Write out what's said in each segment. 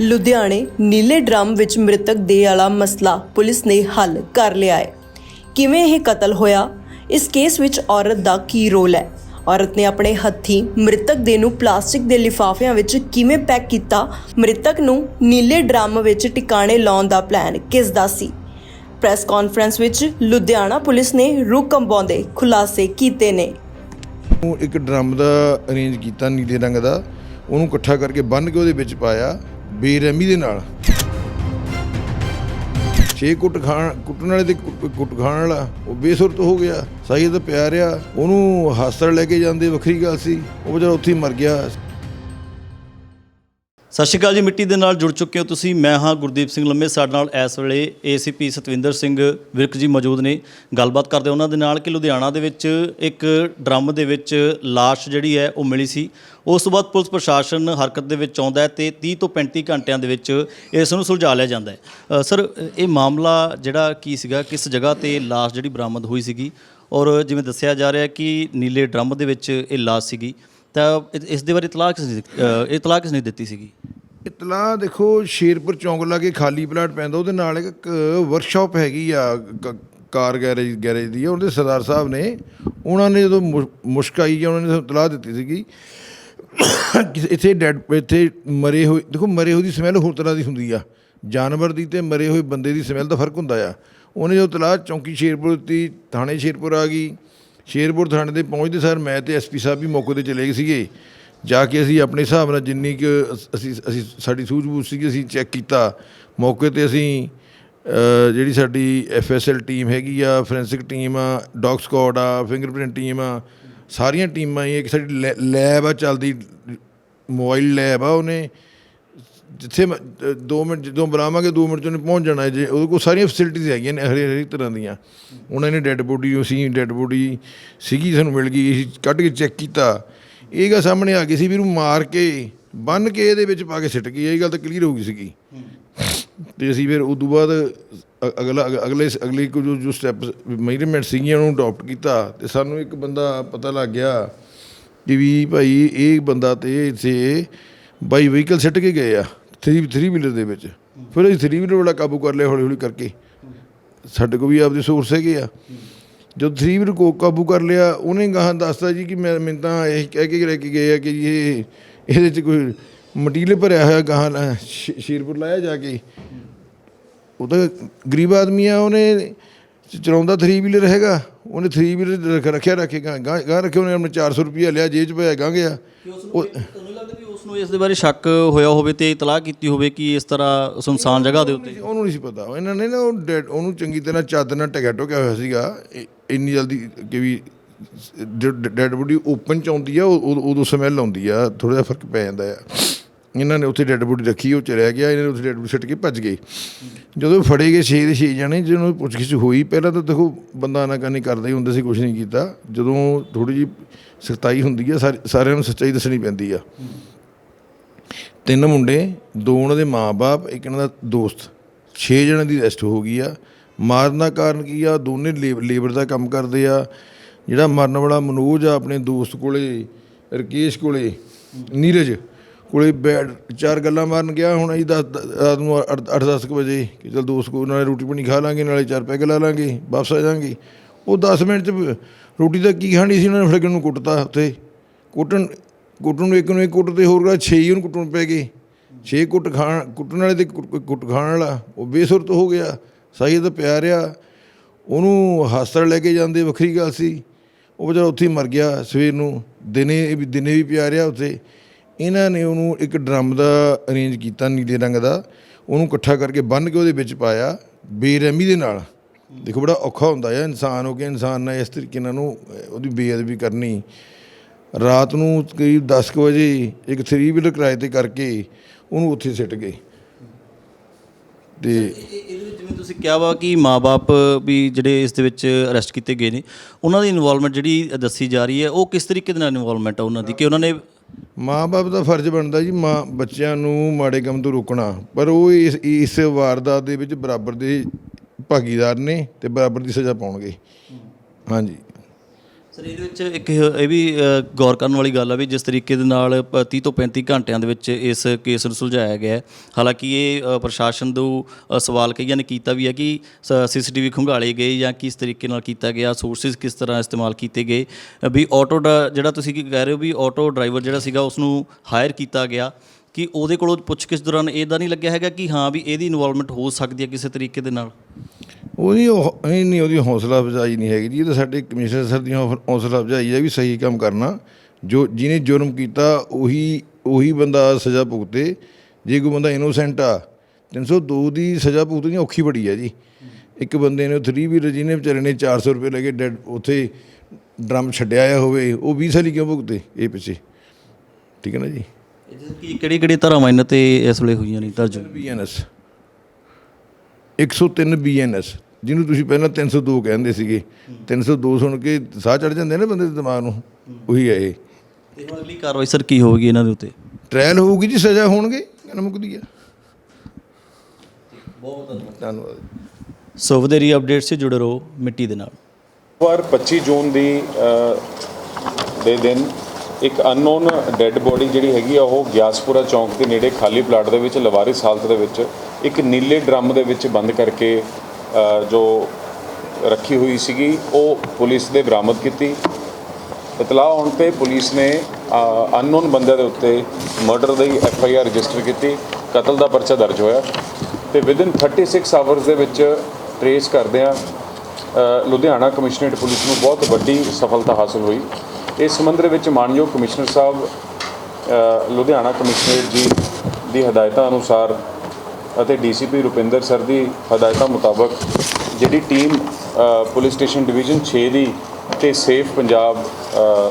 ਲੁਧਿਆਣੇ ਨੀਲੇ ਡਰਮ ਵਿੱਚ ਮ੍ਰਿਤਕ ਦੇ ਵਾਲਾ ਮਸਲਾ ਪੁਲਿਸ ਨੇ ਹੱਲ ਕਰ ਲਿਆ ਹੈ। ਕਿਵੇਂ ਇਹ ਕਤਲ ਹੋਇਆ? ਇਸ ਕੇਸ ਵਿੱਚ ਔਰਤ ਦਾ ਕੀ ਰੋਲ ਹੈ? ਔਰਤ ਨੇ ਆਪਣੇ ਹੱਥੀਂ ਮ੍ਰਿਤਕ ਦੇ ਨੂੰ ਪਲਾਸਟਿਕ ਦੇ ਲਿਫਾਫਿਆਂ ਵਿੱਚ ਕਿਵੇਂ ਪੈਕ ਕੀਤਾ? ਮ੍ਰਿਤਕ ਨੂੰ ਨੀਲੇ ਡਰਮ ਵਿੱਚ ਟਿਕਾਣੇ ਲਾਉਣ ਦਾ ਪਲਾਨ ਕਿਸ ਦਾ ਸੀ? ਪ੍ਰੈਸ ਕਾਨਫਰੰਸ ਵਿੱਚ ਲੁਧਿਆਣਾ ਪੁਲਿਸ ਨੇ ਰੁਕ ਕੰਬਾਉਂਦੇ ਖੁਲਾਸੇ ਕੀਤੇ ਨੇ। ਉਹ ਇੱਕ ਡਰਮ ਦਾ ਅਰੇਂਜ ਕੀਤਾ ਨੀਲੇ ਰੰਗ ਦਾ। ਉਹਨੂੰ ਇਕੱਠਾ ਕਰਕੇ ਬੰਨ ਕੇ ਉਹਦੇ ਵਿੱਚ ਪਾਇਆ। ਬੇਰਹਿਮੀ ਦੇ ਨਾਲ। ਛੇ ਕੁੱਟ ਖਾਣ, ਕੁੱਟਣ ਵਾਲੇ ਤੇ ਕੁੱਟ ਖਾਣ ਵਾਲਾ, ਉਹ ਬੇਸੁਰਤ ਹੋ ਗਿਆ ਸਾਈ ਤਾਂ ਪਿਆ ਰਿਹਾ। ਉਹਨੂੰ ਹਸਪਤਾਲ ਲੈ ਕੇ ਜਾਂਦੇ, ਵੱਖਰੀ ਗੱਲ ਸੀ। ਉਹ ਵਿਚਾਰਾ ਉੱਥੇ ਹੀ ਮਰ ਗਿਆ। ਸਤਿ ਸ਼੍ਰੀ ਅਕਾਲ ਜੀ, ਮਿੱਟੀ ਦੇ ਨਾਲ ਜੁੜ ਚੁੱਕੇ ਹੋ ਤੁਸੀਂ। ਮੈਂ ਹਾਂ ਗੁਰਦੀਪ ਸਿੰਘ ਲੰਮੇ, ਸਾਡੇ ਨਾਲ ਇਸ ਵੇਲੇ ਏਸੀਪੀ ਸਤਵਿੰਦਰ ਸਿੰਘ ਵਿਰਕ ਜੀ ਮੌਜੂਦ ਨੇ। ਗੱਲਬਾਤ ਕਰਦੇ ਉਹਨਾਂ ਦੇ ਨਾਲ ਕਿ ਲੁਧਿਆਣਾ ਦੇ ਵਿੱਚ ਇੱਕ ਡਰਮ ਦੇ ਵਿੱਚ ਲਾਸ਼ ਜਿਹੜੀ ਹੈ, ਉਹ ਮਿਲੀ ਸੀ। ਉਸ ਤੋਂ ਬਾਅਦ ਪੁਲਿਸ ਪ੍ਰਸ਼ਾਸਨ ਹਰਕਤ ਦੇ ਵਿੱਚ ਆਉਂਦਾ ਹੈ ਤੇ 30 ਤੋਂ 35 ਘੰਟਿਆਂ ਦੇ ਵਿੱਚ ਇਸ ਨੂੰ ਸੁਲਝਾ ਲਿਆ ਜਾਂਦਾ ਹੈ। ਸਰ, ਇਹ ਮਾਮਲਾ ਜਿਹੜਾ ਕੀ ਸੀਗਾ, ਕਿਸ ਜਗ੍ਹਾ ਤੇ ਲਾਸ਼ ਜਿਹੜੀ ਬਰਾਮਦ ਹੋਈ ਸੀਗੀ? ਔਰ ਜਿਵੇਂ ਦੱਸਿਆ ਜਾ ਰਿਹਾ ਕਿ ਨੀਲੇ ਡਰਮ ਦੇ ਵਿੱਚ ਇਹ ਲਾਸ਼ ਸੀਗੀ। ਤਾਂ ਇ- ਇਸ ਦੇ ਬਾਰੇ ਇਤਲਾਹ ਕਿਸ ਨੇ ਦਿੱਤੀ- ਅ, ਇਤਲਾਹ ਕਿਸ ਨੇ ਦਿੱਤੀ ਸੀਗੀ? ਇਤਲਾਹ ਦੇਖੋ ਸ਼ੇਰਪੁਰ ਚੌਂਕ ਲਾਗੇ ਖਾਲੀ ਪਲਾਟ ਪੈਂਦਾ ਉਹਦੇ ਨਾਲ ਇੱਕ ਵਰਕਸ਼ਾਪ ਹੈਗੀ ਆ ਕ- ਕਾਰ ਗੈਰੇਜ ਗੈਰੇਜ ਦੀ ਉਹਦੇ ਸਰਦਾਰ ਸਾਹਿਬ ਨੇ ਉਹਨਾਂ ਨੇ ਜਦੋਂ ਮੁਸ਼- ਮੁਸ਼ਕ ਆਈ ਜਾਂ ਉਹਨਾਂ ਨੇ ਸਾਨੂੰ ਇਤਲਾਹ ਦਿੱਤੀ ਸੀਗੀ ਕਿ ਇੱਥੇ ਡੈਡ ਇੱਥੇ ਮਰੇ ਹੋਏ ਦੇਖੋ ਮਰੇ ਹੋਏ ਦੀ ਸਮੈਲ ਹੋਰ ਤਰ੍ਹਾਂ ਦੀ ਹੁੰਦੀ ਆ। ਜਾਨਵਰ ਦੀ ਤੇ ਮਰੇ ਹੋਏ ਬੰਦੇ ਦੀ ਸਮੈਲ ਦਾ ਫ਼ਰਕ ਹੁੰਦਾ ਆ। ਉਹਨੇ ਜਦੋਂ ਇਤਲਾਹ ਚੌਂਕੀ ਸ਼ੇਰਪੁਰ ਦੀ ਥਾਣੇ ਸ਼ੇਰਪੁਰ ਆ ਗਈ ਸ਼ੇਰਪੁਰ ਥਾਣੇ ਦੇ ਪਹੁੰਚਦੇ ਸਰ ਮੈਂ ਤੇ ਐਸਪੀ ਸਾਹਿਬ ਵੀ ਮੌਕੇ ਤੇ ਚਲੇ ਗਏ ਸੀਗੇ। ਜਾ ਕੇ ਅਸੀਂ ਆਪਣੇ ਹਿਸਾਬ ਨਾਲ ਜਿੰਨੀ ਕਿ ਅਸੀਂ ਅਸੀਂ ਸਾਡੀ ਸੂਝ-ਬੂਝ ਸੀਗੀ, ਅਸੀਂ ਚੈੱਕ ਕੀਤਾ। ਮੌਕੇ ਤੇ ਅਸੀਂ ਜਿਹੜੀ ਸਾਡੀ ਐਫਐਸਐਲ ਟੀਮ ਹੈਗੀ ਆ, ਫੋਰੈਂਸਿਕ ਟੀਮ ਆ, ਡੌਗ ਸਕੁਆਡ ਆ, ਫਿੰਗਰਪ੍ਰਿੰਟ ਟੀਮ ਆ, ਸਾਰੀਆਂ ਟੀਮਾਂ ਹੀ, ਇੱਕ ਸਾਡੀ ਲੈ- ਲੈਬ ਆ, ਚੱਲਦੀ ਮੋਬਾਈਲ ਲੈਬ ਆ ਉਹਨੇ। ਜਿੱਥੇ 2 ਮਿੰਟ, ਜਦੋਂ ਬੁਲਾਵਾਂਗੇ 2 ਮਿੰਟ ਚ ਉਹਨੇ ਪਹੁੰਚ ਜਾਣਾ ਜੇ, ਉਹਦੇ ਕੋਲ ਸਾਰੀਆਂ ਫੈਸਿਲਿਟੀਆਂ ਹੈਗੀਆਂ ਨੇ ਹਰੇ ਹਰੇਕ ਤਰ੍ਹਾਂ ਦੀਆਂ। ਉਹਨਾਂ ਨੇ ਡੈੱਡ ਬੋਡੀ ਅਸੀਂ ਡੈੱਡ ਬੋਡੀ ਸੀਗੀ, ਸਾਨੂੰ ਮਿਲ ਗਈ, ਅਸੀਂ ਕੱਢ ਕੇ ਚੈੱਕ ਕੀਤਾ। ਇਹ ਗੱਲ ਸਾਹਮਣੇ ਆ ਗਈ ਸੀ ਵੀ ਇਹਨੂੰ ਮਾਰ ਕੇ, ਬੰਨ ਕੇ ਇਹਦੇ ਵਿੱਚ ਪਾ ਕੇ ਸਿੱਟ ਗਈ, ਇਹ ਗੱਲ ਤਾਂ ਕਲੀਅਰ ਹੋ ਗਈ ਸੀਗੀ। ਤੇ ਅਸੀਂ ਫਿਰ ਉਸ ਤੋਂ ਬਾਅਦ, ਅ- ਅਗਲਾ, ਅਗ- ਅਗਲੇ ਅਗਲੇ ਕੋ ਜੋ ਜੋ ਸਟੈਪ ਮੈਜਰਮੈਂਟ ਸੀਗੀਆਂ, ਉਹਨੂੰ ਅਡਾਪਟ ਕੀਤਾ। ਤੇ ਸਾਨੂੰ ਇੱਕ ਬੰਦਾ ਪਤਾ ਲੱਗ ਗਿਆ ਕਿ ਵੀ ਭਾਈ, ਇਹ ਬੰਦਾ ਤੇ ਇੱਥੇ ਬਾਈ ਵਹੀਕਲ ਸਿੱਟ ਕੇ ਗਏ ਆ। 3 3 ਵੀਲਰ ਦੇ ਵਿੱਚ। ਫਿਰ ਅਸੀਂ 3 ਵੀਲਰ ਵਾਲਾ ਕਾਬੂ ਕਰ ਲਿਆ ਹੌਲੀ ਹੌਲੀ ਕਰਕੇ। ਸਾਡੇ ਕੋਲ ਵੀ ਆਪਦੇ ਸੋਰਸ ਹੈਗੇ ਆ। ਜਦੋਂ 3 ਵੀਲਰ ਕੋ ਕਾਬੂ ਕਰ ਲਿਆ ਉਹਨੇ ਗਾਹਾਂ ਦੱਸਤਾ ਜੀ ਕਿ ਮੈਂ ਮੈਨੂੰ ਤਾਂ ਇਹ ਕਹਿ ਕੇ ਲੈ ਕੇ ਗਏ ਆ ਕਿ ਇਹ ਇਹਦੇ ਚ ਕੋਈ ਮਟੀਰੀਅਲ ਭਰਿਆ ਹੋਇਆ ਗਾਹਾਂ ਸ਼ੇਰਪੁਰ ਲਾਇਆ ਜਾ ਕੇ। ਉਹ ਤਾਂ ਗਰੀਬ ਆਦਮੀ ਆ ਉਹਨੇ ਚਲਾਉਂਦਾ 3 ਵੀਲਰ ਹੈਗਾ। ਉਹਨੇ 3 ਵੀਲਰ ਰੱਖ- ਰੱਖਿਆ ਰੱਖੇ ਗਾਂ ਗਾਂ ਰੱਖੇ ਉਹਨੇ ਆਪਣੇ 400 ਰੁਪਇਆ ਲਿਆ ਜੇਬ 'ਚ ਪਿਆ ਗਾਂ ਗਿਆ। ਉਹ ਤੁਹਾਨੂੰ ਲੱਗਦਾ ਨੂੰ ਇਸ ਦੇ ਬਾਰੇ ਸ਼ੱਕ ਹੋਇਆ ਹੋਵੇ ਤੇ ਇਤਲਾਹ ਕੀਤੀ ਹੋਵੇ ਕਿ ਇਸ ਤਰ੍ਹਾਂ ਸੁਨਸਾਨ ਜਗ੍ਹਾ ਦੇ ਉੱਤੇ। ਉਹਨੂੰ ਨਹੀਂ ਸੀ ਪਤਾ। ਇਹਨਾਂ ਨੇ ਨਾ ਉਹ ਡੈਡ- ਉਹਨੂੰ ਚੰਗੀ ਤਰ੍ਹਾਂ ਚਾਦਰ ਨਾਲ ਟਕਿਆ ਟੋਕਿਆ ਹੋਇਆ ਸੀਗਾ। ਇ- ਇੰਨੀ ਜਲਦੀ ਕਿ ਵੀ ਡੈਡ ਬੋਡੀ ਓਪਨ ਚ ਆਉਂਦੀ ਆ, ਉਹ- ਉਦੋਂ ਉਦੋਂ ਸਮੈਲ ਆਉਂਦੀ ਆ। ਥੋੜਾ ਜਿਹਾ ਫ਼ਰਕ ਪੈ ਜਾਂਦਾ ਆ। ਇਹਨਾਂ ਨੇ ਉੱਥੇ ਡੈਡ ਬੋਡੀ ਰੱਖੀ, ਉਹ ਚਲਿਆ ਗਿਆ। ਇਹਨਾਂ ਨੇ ਉੱਥੇ ਡੈਡ ਬੋਡੀ ਸਿੱਟ ਕੇ ਭੱਜ ਗਏ। ਜਦੋਂ ਫੜੇ ਗਏ ਛੇ ਦੇ ਛੇ ਜਣੇ ਜਿਹਨੂੰ ਪੁੱਛਗਿੱਛ ਹੋਈ, ਪਹਿਲਾਂ ਤਾਂ ਦੇਖੋ ਬੰਦਾ ਆਨਾਕਾਨੀ ਕਰਦਾ ਹੀ ਹੁੰਦਾ ਸੀ ਕੁਝ ਨਹੀਂ ਕੀਤਾ। ਜਦੋਂ ਥੋੜੀ ਜੀ ਸਖਤਾਈ ਹੁੰਦੀ ਆ, ਸਾਰੇ- ਸਾਰਿਆਂ ਨੂੰ ਸੱਚਾਈ ਦੱਸਣੀ ਪੈਂਦੀ ਆ। ਤਿੰਨ ਮੁੰਡੇ, ਦੋ ਉਹਨਾਂ ਦੇ ਮਾਪੇ ਇੱਕ ਇਹਨਾਂ ਦਾ ਦੋਸਤ। 6 ਜਣਾਂ ਦੀ ਅਰੈਸਟ ਹੋ ਗਈ ਆ। ਮਾਰਨ ਦਾ ਕਾਰਨ ਕੀ ਆ? ਦੋਨੇ ਲੇਬ- ਲੇਬਰ ਦਾ ਕੰਮ ਕਰਦੇ ਆ। ਜਿਹੜਾ ਮਰਨ ਵਾਲਾ ਮਨੋਜ ਆ, ਆਪਣੇ ਦੋਸਤ ਕੋਲੇ, ਰਕੇਸ਼ ਕੋਲੇ, ਨੀਰਜ ਕੋਲੇ ਬੈਠ, ਚਾਰ ਗੱਲਾਂ ਮਾਰਨ ਗਿਆ। ਹੁਣ ਅਸੀਂ ਦਸ ਰਾਤ ਨੂੰ 8-10 ਵਜੇ ਕਿ ਚਲ ਦੋਸਤ ਕੋਲ ਨਾਲੇ ਰੋਟੀ ਪਾਣੀ ਖਾ ਲਾਂਗੇ, ਨਾਲੇ ਚਾਰ ਪੈਗ ਲਾ ਲਾਂਗੇ, ਵਾਪਸ ਆ ਜਾਾਂਗੇ। ਉਹ 10 ਮਿੰਟ ਚ ਰੋਟੀ ਤਾਂ ਕੀ ਖਾਣੀ ਸੀ? ਉਹਨਾਂ ਨੇ ਫੜਕਣ ਨੂੰ ਕੁੱਟਤਾ ਉੱਥੇ। ਕੁੱਟਣ ਕੁੱਟਣ ਨੂੰ ਇੱਕ ਨੂੰ ਇੱਕ ਕੁੱਟ ਤੇ ਹੋਰ ਗਾ 6 ਹੀ ਉਹਨੂੰ ਕੁੱਟਣ ਪੈ ਗਏ। 6 ਕੁੱਟ ਖਾਣ ਕੁੱਟਣ ਵਾਲੇ ਤੇ ਕੁੱਟ ਕੁੱਟ ਖਾਣ ਵਾਲਾ ਉਹ ਬੇਸੁਰਤ ਹੋ ਗਿਆ। ਸਹੀ ਤਾਂ ਪਿਆ ਰਿਹਾ। ਉਹਨੂੰ ਹਸਪਤਾਲ ਲੈ ਕੇ ਜਾਂਦੇ ਵੱਖਰੀ ਗੱਲ ਸੀ। ਉਹ ਵਿਚਾਰਾ ਉੱਥੇ ਹੀ ਮਰ ਗਿਆ ਸਵੇਰ ਨੂੰ। ਦਿਨੇ ਵੀ ਦਿਨੇ ਵੀ ਪਿਆ ਰਿਹਾ ਉੱਥੇ। ਇਹਨਾਂ ਨੇ ਉਹਨੂੰ ਇੱਕ ਡਰਮ ਦਾ ਅਰੇਂਜ ਕੀਤਾ ਨੀਲੇ ਰੰਗ ਦਾ। ਉਹਨੂੰ ਇਕੱਠਾ ਕਰਕੇ ਬੰਨ ਕੇ ਉਹਦੇ ਵਿੱਚ ਪਾਇਆ ਬੇਰਹਿਮੀ ਦੇ ਨਾਲ। ਦੇਖੋ ਬੜਾ ਔਖਾ ਹੁੰਦਾ ਹੈ ਇਨਸਾਨ ਹੋ ਕੇ ਇਨਸਾਨ ਨਾਲ ਇਸ ਤਰੀਕੇ ਨਾਲ ਨੂੰ ਅਹ, ਉਹਦੀ ਬੇਅਦਬੀ ਕਰਨੀ। ਰਾਤ ਨੂੰ ਕਰੀਬ 10 ਕੁ ਵਜੇ ਇੱਕ 3 ਵੀਲਰ ਕਿਰਾਏ ਤੇ ਕਰਕੇ ਉਹਨੂੰ ਉੱਥੇ ਸਿੱਟ ਗਏ। ਤੇ ਇਹਦੇ ਵਿੱਚ ਜਿਵੇਂ ਤੁਸੀਂ ਕਿਹਾ ਵਾ ਕਿ ਮਾਪੇ ਵੀ ਜਿਹੜੇ ਇਸ ਦੇ ਵਿੱਚ ਅਰੈਸਟ ਕੀਤੇ ਗਏ ਨੇ ਉਹਨਾਂ ਦੀ ਇਨਵੋਲਵਮੈਂਟ ਜਿਹੜੀ ਦੱਸੀ ਜਾ ਰਹੀ ਹੈ ਉਹ ਕਿਸ ਤਰੀਕੇ ਦੇ ਨਾਲ ਇਨਵੋਲਵਮੈਂਟ ਹੈ ਉਹਨਾਂ ਦੀ? ਕਿ ਉਹਨਾਂ ਨੇ ਮਾਂ-ਬਾਪ ਦਾ ਫਰਜ਼ ਬਣਦਾ ਜੀ ਮਾਂ ਬੱਚਿਆਂ ਨੂੰ ਮਾੜੇ ਕੰਮ ਤੋਂ ਰੋਕਣਾ। ਪਰ ਉਹ ਇਸ ਇਸ ਵਾਰਦਾਤ ਦੇ ਵਿੱਚ ਬਰਾਬਰ ਦੇ ਭਾਗੀਦਾਰ ਨੇ ਤੇ ਬਰਾਬਰ ਦੀ ਸਜ਼ਾ ਪਾਉਣਗੇ। ਹਾਂਜੀ। ਸਰ ਇਹਦੇ ਵਿੱਚ ਇੱਕ ਇਹ ਵੀ ਅ, ਗੌਰ ਕਰਨ ਵਾਲੀ ਗੱਲ ਆ ਵੀ ਜਿਸ ਤਰੀਕੇ ਦੇ ਨਾਲ ਪ- 30 ਤੋਂ 35 ਘੰਟਿਆਂ ਦੇ ਵਿੱਚ ਇਸ ਕੇਸ ਨੂੰ ਸੁਲਝਾਇਆ ਗਿਆ ਹੈ। ਹਾਲਾਂਕਿ ਇਹ ਅ, ਪ੍ਰਸ਼ਾਸਨ ਤੋਂ ਅ, ਸਵਾਲ ਕਈਆਂ ਨੇ ਕੀਤਾ ਵੀ ਹੈ ਕਿ ਸੀਸੀਟੀਵੀ ਖੰਗਾਲੇ ਗਏ ਜਾਂ ਕਿਸ ਤਰੀਕੇ ਨਾਲ ਕੀਤਾ ਗਿਆ ਸੋਰਸਿਸ ਕਿਸ ਤਰ੍ਹਾਂ ਇਸਤੇਮਾਲ ਕੀਤੇ ਗਏ। ਅ, ਵੀ ਆਟੋ ਦਾ ਜਿਹੜਾ ਤੁਸੀਂ ਕੀ ਕਹਿ ਰਹੇ ਹੋ ਵੀ ਆਟੋ ਡਰਾਈਵਰ ਜਿਹੜਾ ਸੀਗਾ ਉਸ ਨੂੰ ਹਾਇਰ ਕੀਤਾ ਗਿਆ। ਕਿ ਉਹਦੇ ਕੋਲੋਂ ਪੁੱਛਗਿੱਛ ਦੌਰਾਨ ਇਹਦਾ ਨਹੀਂ ਲੱਗਿਆ ਹੈਗਾ ਕਿ ਹਾਂ ਵੀ ਇਹਦੀ ਇਨਵੋਲਵਮੈਂਟ ਹੋ ਸਕਦੀ ਹੈ ਕਿਸੇ ਤਰੀਕੇ ਦੇ ਨਾਲ? ਉਹਦੀ ਉਹ ਇਹ ਨਹੀਂ, ਉਹਦੀ ਹੌਸਲਾ ਅਫਜ਼ਾਈ ਨਹੀਂ ਹੈਗੀ ਜੀ। ਇਹ ਤਾਂ ਸਾਡੇ ਕਮਿਸ਼ਨਰ ਸਰ ਦੀ ਹੌ- ਹੌਸਲਾ ਅਫਜ਼ਾਈ ਹੈ ਵੀ ਸਹੀ ਕੰਮ ਕਰਨਾ। ਜੋ, ਜਿਹਨੇ ਜੁਰਮ ਕੀਤਾ, ਉਹੀ ਉਹੀ ਬੰਦਾ ਸਜ਼ਾ ਭੁਗਤੇ। ਜੇ ਕੋਈ ਬੰਦਾ ਇਨੋਸੈਂਟ ਆ 302 ਦੀ ਸਜ਼ਾ ਭੁਗਤਣੀ ਔਖੀ ਬੜੀ ਹੈ ਜੀ। ਇੱਕ ਬੰਦੇ ਨੇ 3 ਵੀਲਰ ਜਿਹਨੇ ਵਿਚਾਰੇ ਨੇ 400 ਰੁਪਏ ਲੈ ਕੇ ਡੈਡ ਉੱਥੇ ਡਰਮ ਛੱਡਿਆ ਆਇਆ ਹੋਵੇ, ਉਹ 20 ਸਾਲੀ ਕਿਉਂ ਭੁਗਤੇ ਇਹ ਪਿੱਛੇ? ਠੀਕ ਹੈ ਨਾ ਜੀ? ਕੀ ਕਿਹੜੀ ਕਿਹੜੀ ਧਾਰਾਵਾਂ ਇਹਨਾਂ ਤੇ ਇਸ ਵੇਲੇ ਹੋਈਆਂ ਨੇ ਦਰਜ? ਬੀਐਨਐਸ 103 ਬੀਐਨਐਸ ਜਿਹਨੂੰ ਤੁਸੀਂ ਪਹਿਲਾਂ 302 ਕਹਿੰਦੇ ਸੀਗੇ। 302 ਸੁਣ ਕੇ ਸਾਹ ਚੜ ਜਾਂਦੇ ਨੇ ਬੰਦੇ ਦੇ ਦਿਮਾਗ ਨੂੰ? ਉਹੀ ਹੈ ਇਹ। ਤੇ ਹੁਣ ਅਗਲੀ ਕਾਰਵਾਈ ਸਰ ਕੀ ਹੋਵੇਗੀ ਇਹਨਾਂ ਦੇ ਉੱਤੇ? ਟ੍ਰਾਇਲ ਹੋਊਗੀ ਜੀ ਸਜ਼ਾ ਹੋਣਗੇ ਕਹਿੰਦਾ ਮੁੱਕਦੀ ਆ। ਬਹੁਤ ਧੰਨਵਾਦ। ਸੋ ਵਧੇਰੀ ਅਪਡੇਟ ਸੇ ਜੁੜੇ ਰਹੋ ਮਿੱਟੀ ਦੇ ਨਾਲ। ਵਾਰ 25 ਜੂਨ ਦੀ ਦੇ ਦਿਨ ਇੱਕ ਅਨਨੋਨ ਡੈੱਡ ਬੋਡੀ ਜਿਹੜੀ ਹੈਗੀ ਆ ਉਹ ਗਿਆਸਪੁਰਾ ਚੌਂਕ ਦੇ ਨੇੜੇ ਖਾਲੀ ਪਲਾਟ ਦੇ ਵਿੱਚ ਲਵਾਰਿਸ ਹਾਲਤ ਦੇ ਵਿੱਚ ਇੱਕ ਨੀਲੇ ਡਰਮ ਦੇ ਵਿੱਚ ਬੰਦ ਕਰਕੇ ਜੋ ਰੱਖੀ ਹੋਈ ਸੀਗੀ ਉਹ ਪੁਲਿਸ ਦੇ ਬਰਾਮਦ ਕੀਤੀ। ਇਤਲਾਹ ਆਉਣ ਤੇ ਪੁਲਿਸ ਨੇ ਅਨਨੋਨ ਬੰਦੇ ਦੇ ਉੱਤੇ ਮਰਡਰ ਦੀ ਐਫ ਆਈ ਆਰ ਰਜਿਸਟਰ ਕੀਤੀ ਕਤਲ ਦਾ ਪਰਚਾ ਦਰਜ ਹੋਇਆ ਤੇ ਵਿਦਿਨ 36 ਆਵਰਸ ਦੇ ਵਿੱਚ ਟਰੇਸ ਕਰਦਿਆਂ ਅ, ਲੁਧਿਆਣਾ ਕਮਿਸ਼ਨਰੇਟ ਪੁਲਿਸ ਨੂੰ ਬਹੁਤ ਵੱਡੀ ਸਫਲਤਾ ਹਾਸਲ ਹੋਈ। ਇਸ ਸੰਬੰਧ ਦੇ ਵਿੱਚ ਮਾਨਯੋਗ ਕਮਿਸ਼ਨਰ ਸਾਹਿਬ ਲੁਧਿਆਣਾ ਕਮਿਸ਼ਨਰ ਜੀ ਦੀ ਹਦਾਇਤਾਂ ਅਨੁਸਾਰ ਅਤੇ ਡੀਸੀਪੀ ਰੁਪਿੰਦਰ ਸਰ ਦੀ ਹਦਾਇਤਾਂ ਮੁਤਾਬਕ ਜਿਹੜੀ ਟੀਮ ਪੁਲਿਸ ਸਟੇਸ਼ਨ ਡਿਵੀਜ਼ਨ 6 ਦੀ ਤੇ safe Punjab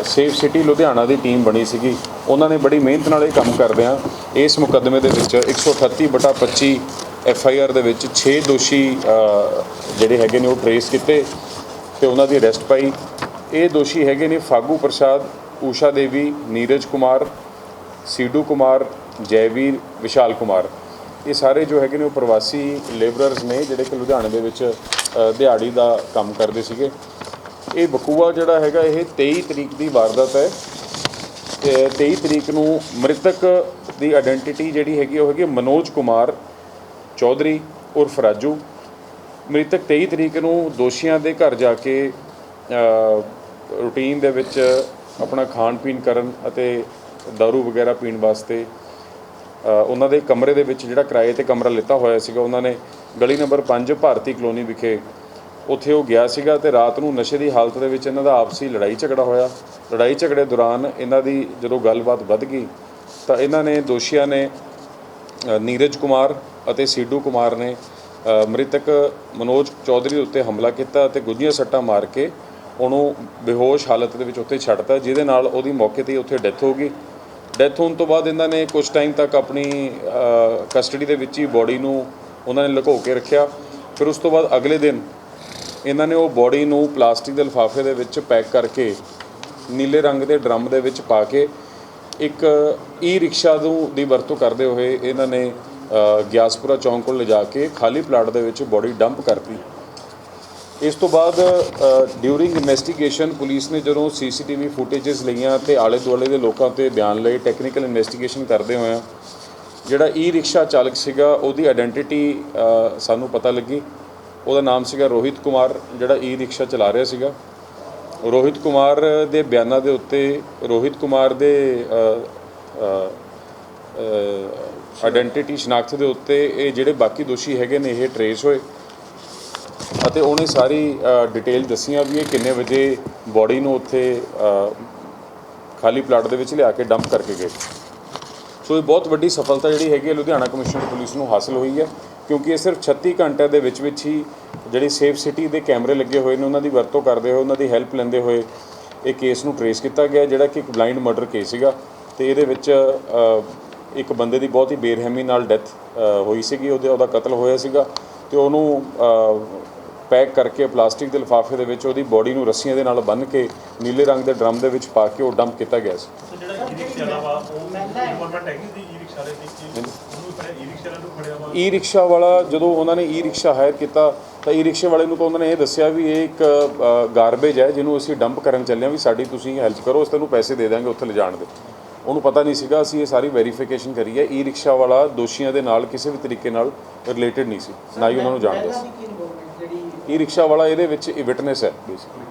safe city Ludhiana ਦੀ ਟੀਮ ਬਣੀ ਸੀਗੀ, ਉਹਨਾਂ ਨੇ ਬੜੀ ਮਿਹਨਤ ਨਾਲ ਇਹ ਕੰਮ ਕਰਦਿਆਂ ਇਸ ਮੁਕੱਦਮੇ ਦੇ ਵਿੱਚ 138 ਬਟਾ 25 ਐਫ ਆਈ ਆਰ ਦੇ ਵਿੱਚ 6 ਦੋਸ਼ੀ ਜਿਹੜੇ ਹੈਗੇ ਨੇ ਉਹ ਟਰੇਸ ਕੀਤੇ ਤੇ ਉਹਨਾਂ ਦੀ ਅਰੈਸਟ ਪਾਈ। ਇਹ ਦੋਸ਼ੀ ਹੈਗੇ ਨੇ ਫਾਗੂ ਪ੍ਰਸਾਦ, ਊਸ਼ਾ ਦੇਵੀ, ਨੀਰਜ ਕੁਮਾਰ, ਸੀਡੂ ਕੁਮਾਰ, ਜੈਵੀਰ, ਵਿਸ਼ਾਲ ਕੁਮਾਰ। ਇਹ ਸਾਰੇ ਜੋ ਹੈਗੇ ਨੇ ਉਹ ਪ੍ਰਵਾਸੀ ਲੇਬਰਰਸ ਨੇ ਜਿਹੜੇ ਕਿ ਲੁਧਿਆਣੇ ਦੇ ਵਿੱਚ ਦਿਹਾੜੀ ਦਾ ਕੰਮ ਕਰਦੇ ਸੀਗੇ। ਇਹ ਬਕੂਆ ਜਿਹੜਾ ਹੈਗਾ, ਇਹ 23 ਤਰੀਕ ਦੀ ਵਾਰਦਾਤ ਹੈ। ਤੇ 23 ਤਰੀਕ ਨੂੰ ਮ੍ਰਿਤਕ ਦੀ ਆਇਡੈਂਟੀਟੀ ਜਿਹੜੀ ਹੈਗੀ, ਉਹ ਹੈਗੀ ਮਨੋਜ ਕੁਮਾਰ ਚੌਧਰੀ ਉਰਫ ਰਾਜੂ। ਮ੍ਰਿਤਕ 23 ਤਰੀਕ ਨੂੰ ਦੋਸ਼ੀਆਂ ਦੇ ਘਰ ਜਾ ਕੇ ਰੂਟੀਨ ਦੇ ਵਿੱਚ ਆਪਣਾ ਖਾਣ ਪੀਣ ਕਰਨ ਅਤੇ दारू ਵਗੈਰਾ ਪੀਣ ਵਾਸਤੇ ਉਹਨਾਂ ਦੇ ਕਮਰੇ ਦੇ ਵਿੱਚ ਜਿਹੜਾ ਕਿਰਾਏ ਤੇ ਕਮਰਾ ਲਿੱਤਾ ਹੋਇਆ ਸੀਗਾ, ਉਹਨਾਂ ਨੇ ਗਲੀ ਨੰਬਰ 5 ਭਾਰਤੀ ਕਲੋਨੀ ਵਿਖੇ ਉੱਥੇ ਉਹ ਗਿਆ ਸੀਗਾ ਤੇ ਰਾਤ ਨੂੰ ਨਸ਼ੇ ਦੀ ਹਾਲਤ ਦੇ ਵਿੱਚ ਇਹਨਾਂ ਦਾ ਆਪਸੀ ਲੜਾਈ ਝਗੜਾ ਹੋਇਆ। ਲੜਾਈ ਝਗੜੇ ਦੌਰਾਨ ਇਹਨਾਂ ਦੀ ਜਦੋਂ ਗੱਲਬਾਤ ਵੱਧ ਗਈ ਤਾਂ ਇਹਨਾਂ ਨੇ ਦੋਸ਼ੀਆਂ ਨੇ ਨੀਰਜ ਕੁਮਾਰ ਅਤੇ ਸੀਡੂ ਕੁਮਾਰ ਨੇ ਮ੍ਰਿਤਕ ਮਨੋਜ ਚੌਧਰੀ ਉੱਤੇ ਹਮਲਾ ਕੀਤਾ ਅਤੇ ਗੁੱਝੀਆਂ ਸੱਟਾਂ ਮਾਰ ਕੇ ਉਹਨੂੰ ਬੇਹੋਸ਼ ਹਾਲਤ ਦੇ ਵਿੱਚ ਉੱਥੇ ਛੱਡਤਾ, ਜਿਹਦੇ ਨਾਲ ਉਹਦੀ ਮੌਕੇ ਤੇ ਹੀ ਉੱਥੇ ਡੈਥ ਹੋ ਗਈ। ਡੈਥ ਹੋਣ ਤੋਂ ਬਾਅਦ ਇਹਨਾਂ ਨੇ ਕੁਝ ਟਾਈਮ ਤੱਕ ਆਪਣੀ ਕਸਟਡੀ ਦੇ ਵਿੱਚ ਹੀ ਬੋਡੀ ਨੂੰ ਉਹਨਾਂ ਨੇ ਲੁਕੋ ਕੇ ਰੱਖਿਆ। ਫਿਰ ਉਸ ਤੋਂ ਬਾਅਦ ਅਗਲੇ ਦਿਨ ਇਹਨਾਂ ਨੇ ਉਹ ਬੋਡੀ ਨੂੰ ਪਲਾਸਟਿਕ ਦੇ ਲਿਫਾਫੇ ਦੇ ਵਿੱਚ ਪੈਕ ਕਰਕੇ ਨੀਲੇ ਰੰਗ ਦੇ ਡਰਮ ਦੇ ਵਿੱਚ ਪਾ ਕੇ ਇੱਕ ਈ ਰਿਕਸ਼ਾ ਨੂੰ ਦੀ ਵਰਤੋਂ ਕਰਦੇ ਹੋਏ ਇਹਨਾਂ ਨੇ ਗਿਆਸਪੁਰਾ ਚੌਂਕ ਕੋਲ ਲਿਜਾ ਕੇ ਖਾਲੀ ਪਲਾਟ ਦੇ ਵਿੱਚ ਬੋਡੀ ਡੰਪ ਕਰਤੀ। ਇਸ ਤੋਂ ਬਾਅਦ ਡਿਊਰਿੰਗ ਇਨਵੈਸਟੀਗੇਸ਼ਨ ਪੁਲਿਸ ਨੇ ਜਦੋਂ ਸੀਸੀਟੀਵੀ ਫੁਟੇजेस ਲਈਆਂ ਤੇ ਆਲੇ ਦੁਆਲੇ ਦੇ ਲੋਕਾਂ ਤੇ ਬਿਆਨ ਲਏ ਟੈਕਨੀਕਲ ਇਨਵੈਸਟੀਗੇਸ਼ਨ ਕਰਦੇ ਹੋਇਆ ਜਿਹੜਾ ਈ ਰਿਕਸ਼ਾ ਚਾਲਕ ਸੀਗਾ, ਉਹਦੀ ਆਇਡੈਂਟੀਟੀ ਸਾਨੂੰ ਪਤਾ ਲੱਗੀ। ਉਹਦਾ ਨਾਮ ਸੀਗਾ ਰੋਹਿਤ ਕੁਮਾਰ, ਜਿਹੜਾ ਈ ਰਿਕਸ਼ਾ ਚਲਾ ਰਿਹਾ ਸੀਗਾ। ਰੋਹਿਤ ਕੁਮਾਰ ਦੇ ਬਿਆਨਾਂ ਦੇ ਉੱਤੇ, ਰੋਹਿਤ ਕੁਮਾਰ ਦੇ ਆਇਡੈਂਟੀਟੀ ਸ਼ਨਾਖਤ ਦੇ ਉੱਤੇ ਇਹ ਜਿਹੜੇ ਬਾਕੀ ਦੋਸ਼ੀ ਹੈਗੇ ਨੇ, ਇਹ ਟਰੇਸ ਹੋਏ। ਅਤੇ ਉਹਨੇ ਸਾਰੀ ਡਿਟੇਲ ਦੱਸੀਆਂ ਵੀ ਇਹ ਕਿੰਨੇ ਵਜੇ ਬੋਡੀ ਨੂੰ ਉੱਥੇ ਖਾਲੀ ਪਲਾਟ ਦੇ ਵਿੱਚ ਲਿਆ ਕੇ ਡੰਪ ਕਰਕੇ ਗਏ। ਸੋ ਇਹ ਬਹੁਤ ਵੱਡੀ ਸਫਲਤਾ ਜਿਹੜੀ ਹੈਗੀ ਹੈ, ਲੁਧਿਆਣਾ ਕਮਿਸ਼ਨਰ ਪੁਲਿਸ ਨੂੰ ਹਾਸਲ ਹੋਈ ਹੈ, ਕਿਉਂਕਿ ਇਹ ਸਿਰਫ 36 ਘੰਟਿਆਂ ਦੇ ਵਿੱਚ ਵਿੱਚ ਹੀ ਜਿਹੜੇ ਸੇਫ ਸਿਟੀ ਦੇ ਕੈਮਰੇ ਲੱਗੇ ਹੋਏ ਨੇ, ਉਹਨਾਂ ਦੀ ਵਰਤੋਂ ਕਰਦੇ ਹੋਏ, ਉਹਨਾਂ ਦੀ ਹੈਲਪ ਲੈਂਦੇ ਹੋਏ ਇਹ ਕੇਸ ਨੂੰ ਟਰੇਸ ਕੀਤਾ ਗਿਆ, ਜਿਹੜਾ ਕਿ ਇੱਕ ਬਲਾਈਂਡ ਮਰਡਰ ਕੇਸ ਸੀਗਾ। ਤੇ ਇਹਦੇ ਵਿੱਚ ਇੱਕ ਬੰਦੇ ਦੀ ਬਹੁਤ ਹੀ ਬੇਰਹਿਮੀ ਨਾਲ ਡੈਥ ਹੋਈ ਸੀਗੀ, ਉਹਦੇ, ਉਹਦਾ ਕਤਲ ਹੋਇਆ ਸੀਗਾ। ਤੇ ਉਹਨੂੰ ਪੈਕ ਕਰਕੇ ਪਲਾਸਟਿਕ ਦੇ ਲਿਫਾਫੇ ਦੇ ਵਿੱਚ ਉਹਦੀ ਬੋਡੀ ਨੂੰ ਰੱਸੀਆਂ ਦੇ ਨਾਲ ਬੰਨ੍ਹ ਕੇ ਨੀਲੇ ਰੰਗ ਦੇ ਡਰਮ ਦੇ ਵਿੱਚ ਪਾ ਕੇ ਉਹ ਡੰਪ ਕੀਤਾ ਗਿਆ ਸੀ। ਜਿਹੜਾ ਈ ਰਿਕਸ਼ਾ ਵਾਲਾ ਜਦੋਂ ਉਹਨਾਂ ਨੇ ਈ ਰਿਕਸ਼ਾ ਹਾਇਰ ਕੀਤਾ ਤਾਂ ਈ ਰਿਕਸ਼ੇ ਵਾਲੇ ਨੂੰ ਤਾਂ ਉਹਨਾਂ ਨੇ ਇਹ ਦੱਸਿਆ ਵੀ ਇਹ ਇੱਕ ਗਾਰਬੇਜ ਹੈ ਜਿਹਨੂੰ ਅਸੀਂ ਡੰਪ ਕਰਨ ਚੱਲੇ ਹਾਂ ਵੀ ਸਾਡੀ ਤੁਸੀਂ ਹੈਲਪ ਕਰੋ ਅਸੀਂ ਤੁਹਾਨੂੰ ਪੈਸੇ ਦੇ ਦਾਂਗੇ ਉੱਥੇ ਲਿਜਾਣ ਦੇ। ਉਹਨੂੰ ਪਤਾ ਨਹੀਂ ਸੀਗਾ ਅਸੀਂ ਇਹ ਸਾਰੀ ਵੈਰੀਫਿਕੇਸ਼ਨ ਕਰੀ ਹੈ। ਈ ਰਿਕਸ਼ਾ ਵਾਲਾ ਦੋਸ਼ੀਆਂ ਦੇ ਨਾਲ ਕਿਸੇ ਵੀ ਤਰੀਕੇ ਨਾਲ ਰਿਲੇਟਡ ਨਹੀਂ ਸੀ। ਨਾ ਹੀ ਉਹਨਾਂ ਨੂੰ ਜਾਣਦਾ ਸੀ। ਈ ਰਿਕਸ਼ਾ ਵਾਲਾ ਇਹਦੇ ਵਿੱਚ ਵਿਟਨੈਸ ਹੈ ਬੇਸਿਕਲੀ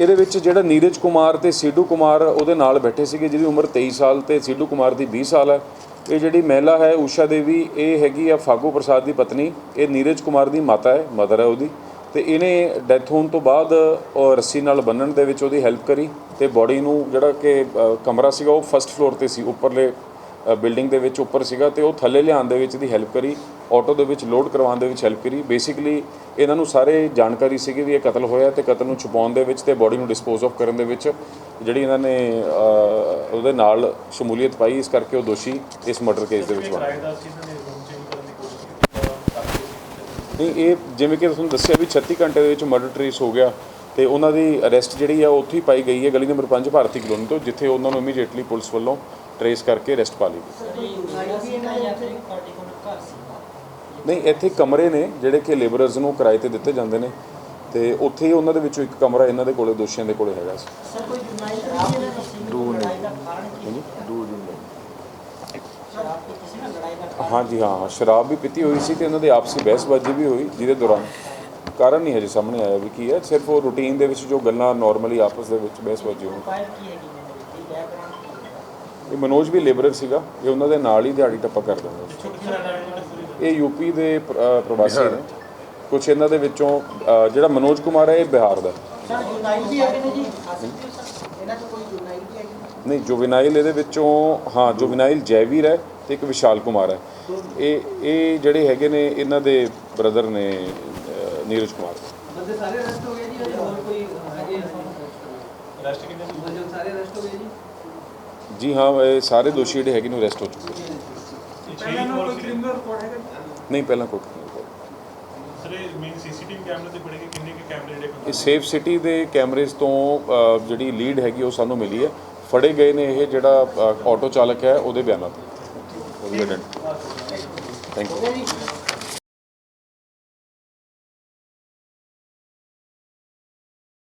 ਇਹਦੇ ਵਿੱਚ ਜਿਹੜਾ ਨੀਰਜ ਕੁਮਾਰ ਤੇ ਸੀਡੂ ਕੁਮਾਰ ਉਹਦੇ ਨਾਲ ਬੈਠੇ ਸੀਗੇ ਜਿਹਦੀ ਉਮਰ 23 ਸਾਲ ਤੇ ਸੀਡੂ ਕੁਮਾਰ ਦੀ 20 ਸਾਲ ਹੈ। ਇਹ ਜਿਹੜੀ ਮਹਿਲਾ ਹੈ ਊਸ਼ਾ ਦੇਵੀ ਇਹ ਹੈਗੀ ਆ ਫਾਗੂ ਪ੍ਰਸਾਦ ਦੀ ਪਤਨੀ। ਇਹ ਨੀਰਜ ਕੁਮਾਰ ਦੀ ਮਾਤਾ ਹੈ ਮਦਰ ਹੈ ਉਹਦੀ। ਤੇ ਇਹਨੇ ਡੈਥ ਹੋਣ ਤੋਂ ਬਾਅਦ ਉਹ ਰੱਸੀ ਨਾਲ ਬੰਨਣ ਦੇ ਵਿੱਚ ਉਹਦੀ ਹੈਲਪ ਕਰੀ ਤੇ ਬੋਡੀ ਨੂੰ ਜਿਹੜਾ ਕਿ ਕਮਰਾ ਸੀਗਾ ਉਹ ਫਸਟ ਫਲੋਰ ਤੇ ਸੀ, ਉੱਪਰਲੇ ਬਿਲਡਿੰਗ ਦੇ ਵਿੱਚ ਉੱਪਰ ਸੀਗਾ ਤੇ ਉਹ ਥੱਲੇ ਲਿਆਉਣ ਦੇ ਵਿੱਚ ਦੀ ਹੈਲਪ ਕਰੀ ਆਟੋ ਦੇ ਵਿੱਚ ਲੋਡ ਕਰਵਾਉਣ ਦੇ ਵਿੱਚ ਹੈਲਪ ਕਰੀ। ਬੇਸਿਕਲੀ ਇਹਨਾਂ ਨੂੰ ਸਾਰੇ ਜਾਣਕਾਰੀ ਸੀਗੀ ਵੀ ਇਹ ਕਤਲ ਹੋਇਆ ਤੇ ਕਤਲ ਨੂੰ ਛੁਪਾਉਣ ਦੇ ਵਿੱਚ ਤੇ ਬੋਡੀ ਨੂੰ ਡਿਸਪੋਜ਼ ਆਫ ਕਰਨ ਦੇ ਵਿੱਚ ਜਿਹੜੀ ਇਹਨਾਂ ਨੇ ਉਹਦੇ ਨਾਲ ਸ਼ਮੂਲੀਅਤ ਪਾਈ, ਇਸ ਕਰਕੇ ਉਹ ਦੋਸ਼ੀ ਇਸ ਮਰਡਰ ਕੇਸ ਦੇ ਵਿੱਚ ਬਣ ਗਿਆ ਨਹੀਂ ਇਹ ਜਿਵੇਂ ਕਿ ਤੁਹਾਨੂੰ ਦੱਸਿਆ ਵੀ 36 ਘੰਟੇ ਦੇ ਵਿੱਚ ਮਰਡਰ ਟ੍ਰੇਸ ਹੋ ਗਿਆ ਤੇ ਉਹਨਾਂ ਦੀ ਅਰੈਸਟ ਜਿਹੜੀ ਆ ਉਹ ਉੱਥੇ ਹੀ ਪਾਈ ਗਈ ਹੈ ਗਲੀ ਨੰਬਰ 5 ਭਾਰਤੀ ਕਲੋਨੀ ਤੋਂ ਜਿੱਥੇ ਉਹਨਾਂ ਨੂੰ ਇਮੀਡੀਏਟਲੀ ਪੁਲਿਸ ਵੱਲੋਂ ਟ੍ਰੇਸ ਕਰਕੇ ਅਰੈਸਟ ਪਾ ਲਈ ਗਈ। ਨਹੀਂ ਇੱਥੇ ਕਮਰੇ ਨੇ ਜਿਹੜੇ ਕਿ ਲੇਬਰਰਸ ਨੂੰ ਕਿਰਾਏ ਤੇ ਦਿੱਤੇ ਜਾਂਦੇ ਨੇ ਤੇ ਉੱਥੇ ਹੀ ਉਹਨਾਂ ਦੇ ਵਿੱਚੋਂ ਇੱਕ ਕਮਰਾ ਇਹਨਾਂ ਦੇ ਕੋਲੇ ਦੋਸ਼ੀਆਂ ਦੇ ਕੋਲੇ ਹੈਗਾ ਸੀ। ਹਾਂਜੀ ਹਾਂ ਹਾਂ ਸ਼ਰਾਬ ਵੀ ਪੀਤੀ ਹੋਈ ਸੀ ਤੇ ਇਹਨਾਂ ਦੀ ਆਪਸੀ ਬਹਿਸਬਾਜ਼ੀ ਵੀ ਹੋਈ ਜਿਹਦੇ ਦੌਰਾਨ। ਕਾਰਨ ਨਹੀਂ ਹਜੇ ਸਾਹਮਣੇ ਆਇਆ ਵੀ ਕੀ ਹੈ ਸਿਰਫ ਉਹ ਰੂਟੀਨ ਦੇ ਵਿੱਚ ਜੋ ਗੱਲਾਂ ਨਾਰਮਲੀ ਆਪਸ ਦੇ ਵਿੱਚ ਬਹਿਸਬਾਜ਼ੀ ਹੋਈ। ਇਹ ਮਨੋਜ ਵੀ ਲੇਬਰਰ ਸੀਗਾ ਇਹ ਉਹਨਾਂ ਦੇ ਨਾਲ ਹੀ ਦਿਹਾੜੀ ਟੱਪਾ ਕਰ ਦਿੰਦਾ ਸੀ। ਇਹ ਯੂਪੀ ਦੇ ਪ੍ਰਵਾਸੀ ਨੇ। ਕੁਝ ਇਹਨਾਂ ਦੇ ਵਿੱਚੋਂ ਜਿਹੜਾ ਮਨੋਜ ਕੁਮਾਰ ਹੈ ਇਹ ਬਿਹਾਰ ਦਾ। ਨਹੀਂ ਜੁਵੈਨਾਈਲ ਇਹਦੇ ਵਿੱਚੋਂ ਹਾਂ ਜੁਵੈਨਾਈਲ ਜੈਵੀਰ ਹੈ ਤੇ ਇੱਕ ਵਿਸ਼ਾਲ ਕੁਮਾਰ ਹੈ। ਇਹ ਇਹ ਜਿਹੜੇ ਹੈਗੇ ਨੇ ਇਹਨਾਂ ਦੇ ਬ੍ਰਦਰ ਨੇ ਨੀਰਜ ਕੁਮਾਰ। ਬੰਦੇ ਸਾਰੇ ਅਰੈਸਟ ਹੋ ਗਏ ਜੀ ਜਾਂ ਹੋਰ ਕੋਈ ਹੈਗੇ ਅਰੈਸਟ ਕਿੰਨੇ ਬੰਦੇ ਸਾਰੇ ਅਰੈਸਟ ਹੋ ਗਏ ਜੀ? ਜੀ ਹਾਂ ਇਹ ਸਾਰੇ ਦੋਸ਼ੀ ਜਿਹੜੇ ਹੈਗੇ ਨੇ ਅਰੈਸਟ ਹੋ ਚੁੱਕੇ ਨੇ। ਪਹਿਲਾਂ ਕੋਈ ਕ੍ਰਿਮੀਨਲ ਰਿਕਾਰਡ ਹੈਗਾ ਨਹੀਂ ਪਹਿਲਾਂ ਕੋਈ ਇਹ ਮੇਨ ਸੀਸੀਟੀਵੀ ਕੈਮਰੇ ਤੇ ਬੜੇ ਕਿੰਨੇ ਕੇ ਕੈਮਰੇ ਜਿਹੜੇ ਇਹ ਸੇਫ ਸਿਟੀ ਦੇ ਕੈਮਰੇਜ਼ ਤੋਂ ਜਿਹੜੀ ਲੀਡ ਹੈਗੀ ਉਹ ਸਾਨੂੰ ਮਿਲੀ ਹੈ। ਫੜੇ ਗਏ ਨੇ ਇਹ ਜਿਹੜਾ ਆਟੋ ਚਾਲਕ ਹੈ ਉਹਦੇ ਬਿਆਨਾਂ ਤੇ। Thank you